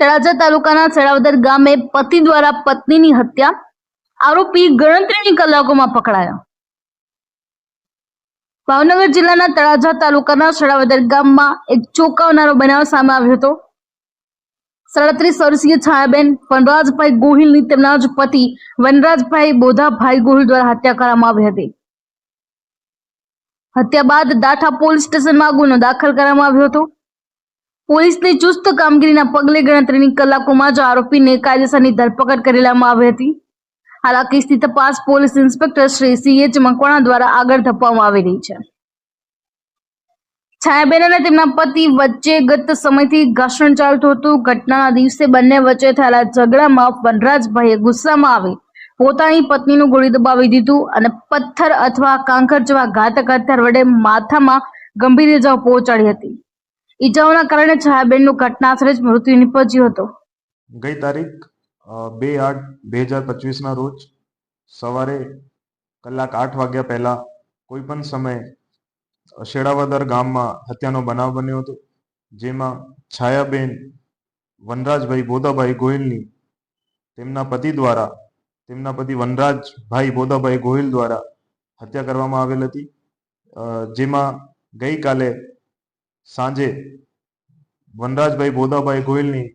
તળાજા તાલુકાના સળાવદર ગામે પતિ દ્વારા પત્નીની હત્યા આરોપી ગણતરીની કલાકોમાં પકડાયો. ભાવનગર જિલ્લાના તળાજા તાલુકાના સળાવદર ગામમાં એક ચોંકાવનારો બનાવ સામે આવ્યો હતો. સાડત્રીસ વર્ષીય છાયાબેન વનરાજભાઈ ગોહિલની તેમના જ પતિ વનરાજભાઈ બોધાભાઈ ગોહિલ દ્વારા હત્યા કરવામાં આવી હતી. હત્યા બાદ દાઠા પોલીસ સ્ટેશનમાં ગુનો દાખલ કરવામાં આવ્યો હતો. પોલીસની ચુસ્ત કામગીરીના પગલે ગણતરીની કલાકોમાં જ આરોપીને કાયદેસરની ધરપકડ કરી લેવામાં આવી હતી. હાલ આ કેસની તપાસ police inspector Shri C Makwana દ્વારા આગળ ધપવામાં આવી રહી છે. છાયાબેન અને તેમના પતિ વચ્ચે ગત સમયથી ઘર્ષણ ચાલતું હતું. ઘટનાના દિવસે બંને વચ્ચે થયેલા ઝઘડામાં વનરાજભાઈએ ગુસ્સામાં આવી. પોતાની પત્નીનું ગોળી દબાવી દીધું અને પથ્થર અથવા કાંકર જેવા ઘાતક હથિયાર વડે માથામાં ગંભીર ઇજાઓ પહોંચાડી હતી. ઇજાઓના કારણે છાયાબેનનું ઘટનાસ્થળે જ મૃત્યુ નિપજ્યું હતું. ગઈ તારીખ બે આઠ બે હજાર પચવીસના રોજ સવારે કલાક આઠ વાગ્યા પહેલા કોઈ પણ સમયે શેડાવદર ગામમાં હત્યાનો બનાવ બન્યો હતો, જેમાં છાયાબેન વનરાજભાઈ બોધાભાઈ ગોહિલની તેમના પતિ દ્વારા, તેમના પતિ વનરાજભાઈ બોધાભાઈ ગોહિલ દ્વારા હત્યા કરવામાં આવેલ હતી. જેમાં ગઈકાલે સાંજે વનરાજભાઈ બોધાભાઈ ગોયલની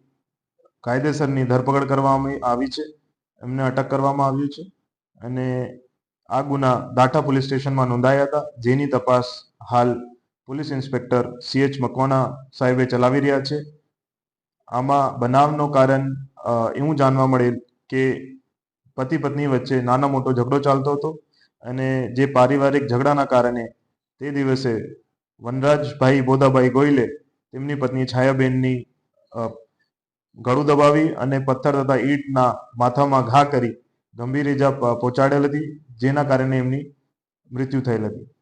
કાયદેસરની ધરપકડ કરવામાં આવી છે. એમને અટક કરવામાં આવ્યું છે અને આ ગુના દાઠા પોલીસ સ્ટેશનમાં નોંધાયા હતા. જેની તપાસ હાલ police inspector C H Makwana સાહેબે ચલાવી રહ્યા છે. આમાં બનાવનો કારણ એવું જાણવા મળેલ કે પતિ પત્ની વચ્ચે નાનો મોટો ઝઘડો ચાલતો હતો અને જે પારિવારિક ઝઘડાના કારણે તે દિવસે વનરાજભાઈ બોધાભાઈ ગોયલે તેમની પત્ની છાયાબેનની ગળું દબાવી અને પથ્થર તથા ઈંટના માથામાં ઘા કરી ગંભીર પ- પહોંચાડેલ હતી, જેના કારણે એમની મૃત્યુ થયેલ હતી.